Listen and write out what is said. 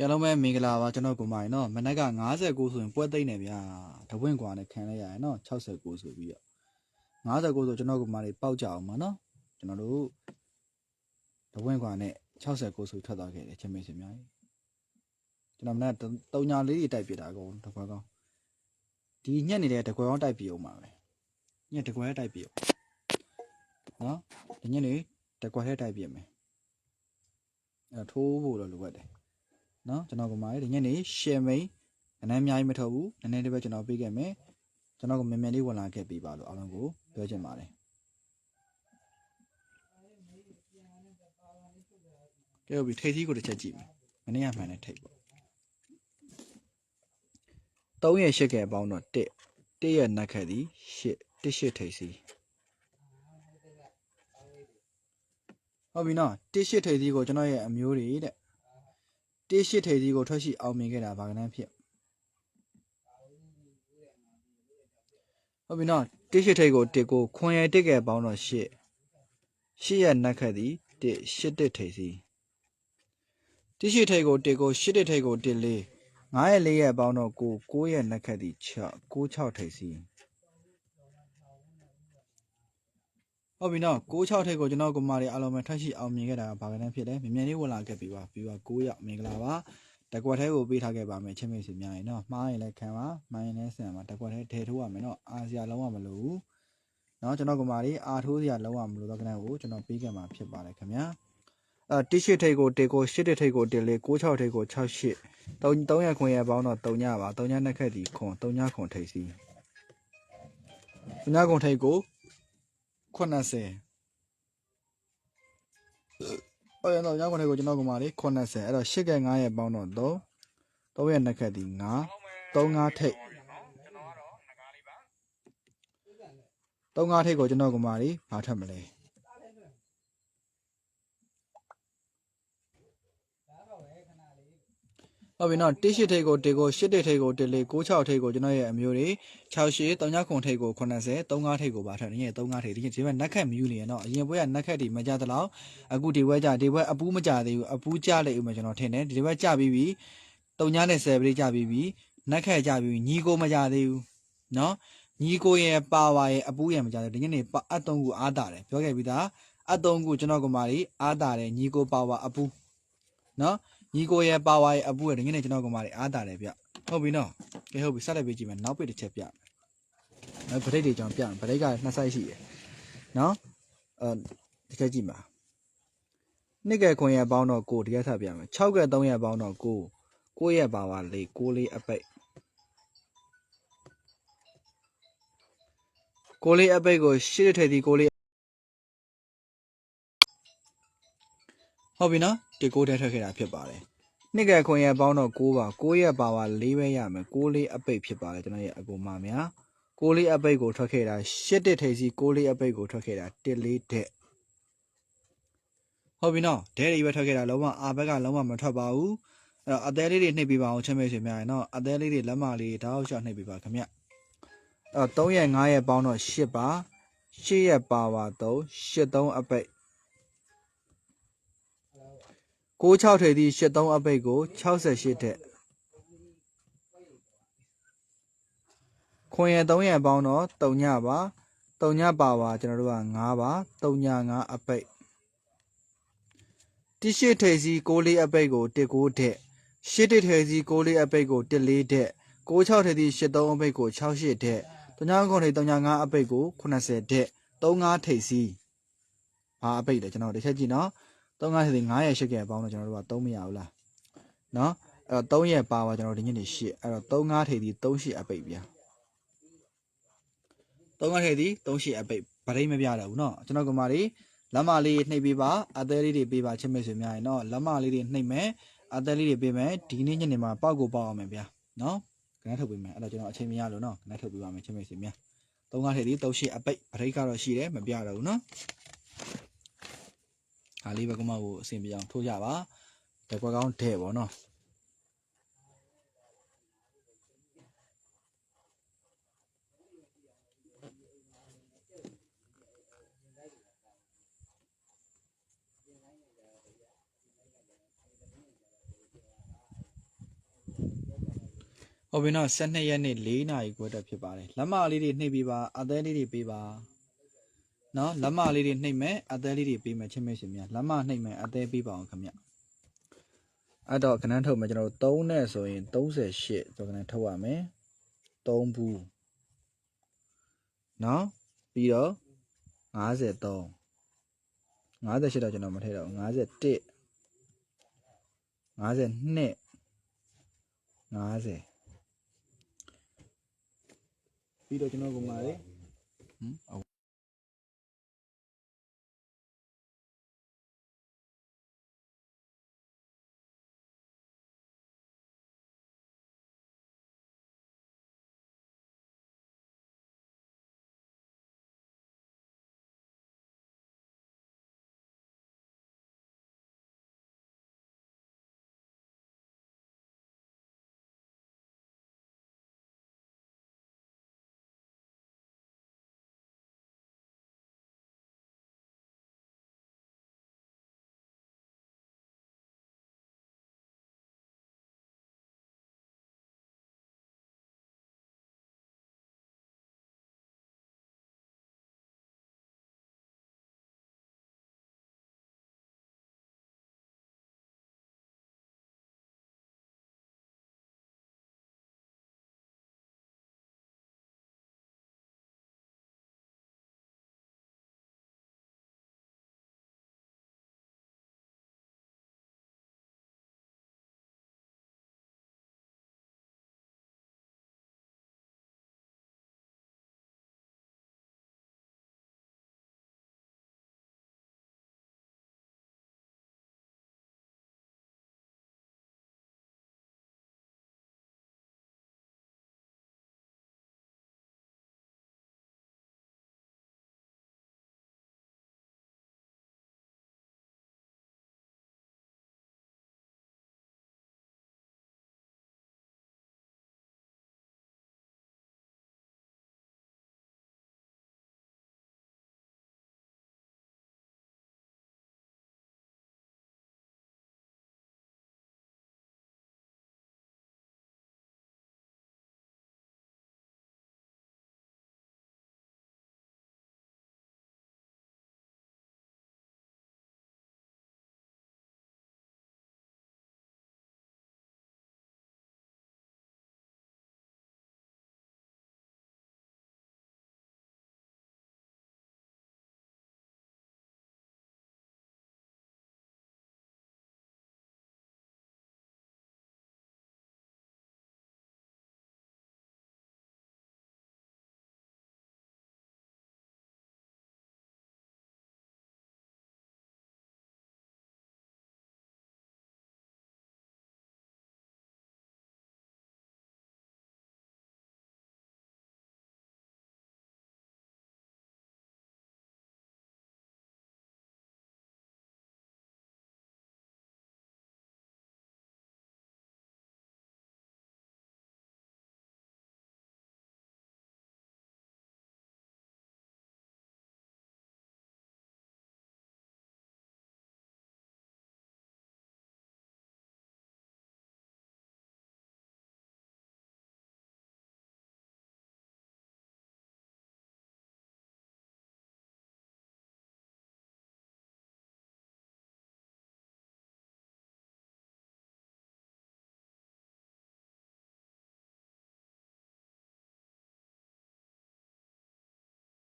ရလုံးပဲမင်္ဂလာပါကျွန်တော်ကိုမိုင်နော်မနက်က59ဆိုရင်ပွဲသိမ့်နေဗျာတပွင့်ကွာနဲ့ခံလိုက်ရရင်နော်69ဆိုပြီးတော့59ဆိုကျွန်တော်ကိုမိုင်တွေပေါက်ကြအောင်ပါနော်ကျွန်တော်တို့တပွင့်ကွာနဲ့69ဆိုထွက်သွားခဲ့တယ်ချင်းမေးစင်များကြီးကျွန်တော်မနက်တုံညာလေးတွေတိုက်ပြတာအကုန်တကွက်ကောင်းဒီညက်နေတဲ့တကွက်ကောင်းတိုက်ပြအောင်ပါပဲညက်တကွက်တိုက်ပြအောင်နော်ဒီညက်နေတကွက်ထဲတိုက်ပြမယ်အဲထိုးဖို့တော့လိုအပ်တယ် နော်ကျွန်တော်ကမာဒီညနေ share main အနမ်းအများကြီးမထုတ်ဘူးနည်းနည်းလေးပဲကျွန်တော်ပေးခဲ့မယ်ကျွန်တော်ကမြန်မြန်လေးဝင်လာခဲ့ပေးပါလို့အားလုံးကိုပြောချင်ပါတယ်ကဲဟုတ်ပြီထိတ်သီးကိုတစ်ချက်ကြည့်မယ်မနေ့ကမှန်တဲ့ထိတ်ပေါ့3ရဲ့8ကဲအပေါင်းတော့1 1ရဲ့နက်ခက်သည်8 1 8ထိတ်စီဟုတ်ပြီနော်1 8ထိတ်စီကိုကျွန်တော်ရဲ့အမျိုးတွေတဲ့ တေးရှိထိပ်စီကိုထွက်ရှိအောင်မြင်ခဲ့တာဗာကနန်းဖြစ်ဟုတ်ပြီနော်တေးရှိထိပ်ကိုတစ်ကိုခွန်ရတစ်ကဲပေါင်းတော့ရှစ်ရှစ်ရဲ့နက်ခတ်သည်တစ်ရှစ်တစ်ထိပ်စီတေးရှိထိပ်ကိုတစ်ကိုရှစ်တစ်ထိပ်ကိုတစ်လေးငါးရဲ့လေးရဲ့ပေါင်းတော့ကိုကိုရဲ့နက်ခတ်သည်6ကို6ထိပ်စီ ဟုတ်ပြီနော်6 6ထိပ်ကိုကျွန်တော်ကမာရီအားလုံးပဲထွက်ရှိအောင်မြင်ခဲ့တာဗာကနန်းဖြစ်တယ်မြင်မြန်လေးဝင်လာခဲ့ပြီပါပြီးပါ9ရောက်မင်္ဂလာပါတကွက်ထဲကိုပေးထားခဲ့ပါမယ်ချင်းမိတ်ဆွေများရင်နော်မှားရင်လည်းခံပါမှန်ရင်လည်းဆန်ပါတကွက်ထဲထည့်ထိုးရမယ်နော်အာစရာလုံးဝမလိုဘူးနော်ကျွန်တော်ကမာရီအာထိုးစရာလုံးဝမလိုတော့ကနန်းကိုကျွန်တော်ပေးခဲ့မှာဖြစ်ပါတယ်ခင်ဗျာအဲတိရှိထိတ်ကိုတေကိုရှစ်တိတ်ကိုတေလေး96ထိတ်ကို68 3 3ရက်ခွန်ရပေါင်းတော့3ညပါ3ညနှစ်ခက်ဒီခွန်3ညခွန်ထိတ်စီ3ညခွန်ထိတ်ကို 80ဟုတ်ရတော့ညခွန်ထိတ်ကိုကျွန်တော်ကမာရီ80အဲ့တော့8က9ရက်ပေါင်းတော့3 3ရက်နှစ်ခက်ဒီ9 3 5ထိတ်3 5ထိတ်ကိုကျွန်တော်ကမာရီဘာထက်မလဲ ဟုတ်ပြီနော်တိရှိထိတ်ကိုတေကိုရှစ်တိတ်ထိတ်ကိုတေလေး96ထိတ်ကိုကျွန်တော်ရဲ့အမျိုးတွေ68 39ခွန်ထိတ်ကို80 35ထိတ်ကိုပါထက်နေရဲ့35ထိတ်ဒီဒီဘက်နက်ခတ်မြူနေရနော်အရင်ဘွဲကနက်ခတ်ဒီမကြတဲ့လောက်အခုဒီဘွဲကြဒီဘွဲအပူးမကြသေးဘူးအပူးကြလိုက်ဦးမယ်ကျွန်တော်ထင်တယ်ဒီဘက်ကြပြီးပြီ3ညနဲ့10ပရိကြပြီးပြီနက်ခတ်ကြပြီးပြီညီကိုမကြသေးဘူးနော်ညီကိုရဲ့ပါဝါရဲ့အပူးရဲ့မကြသေးဘူးဒီညနေအတ်3ခုအားတာတယ်ပြောခဲ့ပြီးသားအတ်3ခုကျွန်တော်ကမာရီအားတာတယ်ညီကိုပါဝါအပူးနော် ညီကိုရဲ့ပါဝါရဲ့အပူရဲ့ဒီညနေကျွန်တော်ကမာရီအားတာတယ်ဗျဟုတ်ပြီနော်ကဲဟုတ်ပြီဆက်လက်ပေးကြည့်မယ်နောက်ပိတ်တစ်ချက်ပြမယ်နောက်ဗရိတ်တွေကျွန်တော်ပြမယ်ဗရိတ်ကနှစ်ဆိုင်ရှိတယ်နော်အဲဒီချက်ကြည့်ပါနှစ်ကဲခွန်ရဲ့ပေါင်းတော့ကိုဒီရက်ထပ်ပြမယ်6ကဲ3ရဲ့ပေါင်းတော့ကိုကိုရဲ့ပါဝါလေးကိုလေးအပိတ်ကိုလေးအပိတ်ကိုရှစ်ထည့်သည်ကိုလေး ဟုတ်ပြီနော်ဒီကိုထဲထည့်ခဲ့တာဖြစ်ပါတယ်နှစ်ကဲခွန်ရဲ့ပေါင်းတော့6ပါ6ရဲ့ပါဝါ4ပဲရမယ်6လေးအပိတ်ဖြစ်ပါတယ်ကျွန်တော်ရဲ့အကူမများ6လေးအပိတ်ကိုထွက်ခဲ့တာ8တစ်ထိပ်စီ6လေးအပိတ်ကိုထွက်ခဲ့တာ1လေးတဲ့ဟုတ်ပြီနော်ဒဲတွေပဲထွက်ခဲ့တာလုံးဝအာဘက်ကလုံးဝမထွက်ပါဘူးအဲ့တော့အသေးလေးတွေနှိပ်ပေးပါအောင်ချက်မိတ်ဆွေများရနော်အသေးလေးတွေလက်မလေးတောက်လျှောက်နှိပ်ပေးပါခင်ဗျအဲ့တော့3ရက်5ရက်ပေါင်းတော့8ပါ8ရက်ပါပါ3 8 3အပိတ် 96ထိပ်သည့်83အပိတ်ကို68ထက်ခွန်ရ3ရပေါင်းတော့3ညပါ3ညပါပါကျွန်တော်တို့က9ပါ3ည9အပိတ်တိရှိထိပ်စီ6လေးအပိတ်ကို19ထက်ရှစ်တစ်ထိပ်စီ6လေးအပိတ်ကို14ထက်96ထိပ်သည့်83အပိတ်ကို68ထက်39ခွန်ထိပ်39အပိတ်ကို80ထက်35ထိပ်စီဘာအပိတ်လဲကျွန်တော်တစ်ချက်ကြည့်နော် 3ငါးထိပ်9ရက်8ရက်ပေါင်းတော့ကျွန်တော်တို့က3မရဘူးလားနော်အဲ့တော့3ရက်ပါပါကျွန်တော်ဒီညနေ8အဲ့တော့3ငါးထိပ်ဒီ3ရှိအပိတ်ဗျာ3ငါးထိပ်ဒီ3ရှိအပိတ်ဗရိတ်မပြတော့ဘူးเนาะကျွန်တော်ကမာလေးလက်မလေးနှိပ်ပေးပါအသေးလေးတွေပေးပါချစ်မိတ်ဆွေများရေเนาะလက်မလေးတွေနှိပ်မယ်အသေးလေးတွေပေးမယ်ဒီနေ့ညနေမှာပေါက်ကိုပေါက်အောင်မယ်ဗျာเนาะခဏထုတ်ပေးမယ်အဲ့တော့ကျွန်တော်အချိန်မရလို့เนาะခဏထုတ်ပေးပါမယ်ချစ်မိတ်ဆွေများ3ငါးထိပ်ဒီ3ရှိအပိတ်ဗရိတ်ကတော့ရှိတယ်မပြတော့ဘူးเนาะ ဒါလေးပဲကမကိုအဆင်ပြေအောင်ထိုးကြပါတကွက်ကောင်းတဲ့ပေါ့နော်ဟုတ်ပြီနော်12ရက်နေ့4နာရီခွဲတက်ဖြစ်ပါတယ်လက်မလေးတွေနှိပ်ပေးပါအသေးလေးတွေပေးပါ နော်လက်မလေးတွေနှိပ်မယ်အသေးလေးတွေပေးမယ်ချင်းမရှင်များလက်မနှိပ်မယ်အသေးပေးပါအောင်ခင်ဗျအဲ့တော့ခဏထုတ်မယ်ကျွန်တော်တို့3နဲ့ဆိုရင်38ဆိုခဏထုတ်ရမယ်3ဘူးနော်ပြီးတော့53 58တော့ကျွန်တော်မထည့်တော့51 52 50ပြီးတော့ကျွန်တော်ကမာလေဟမ်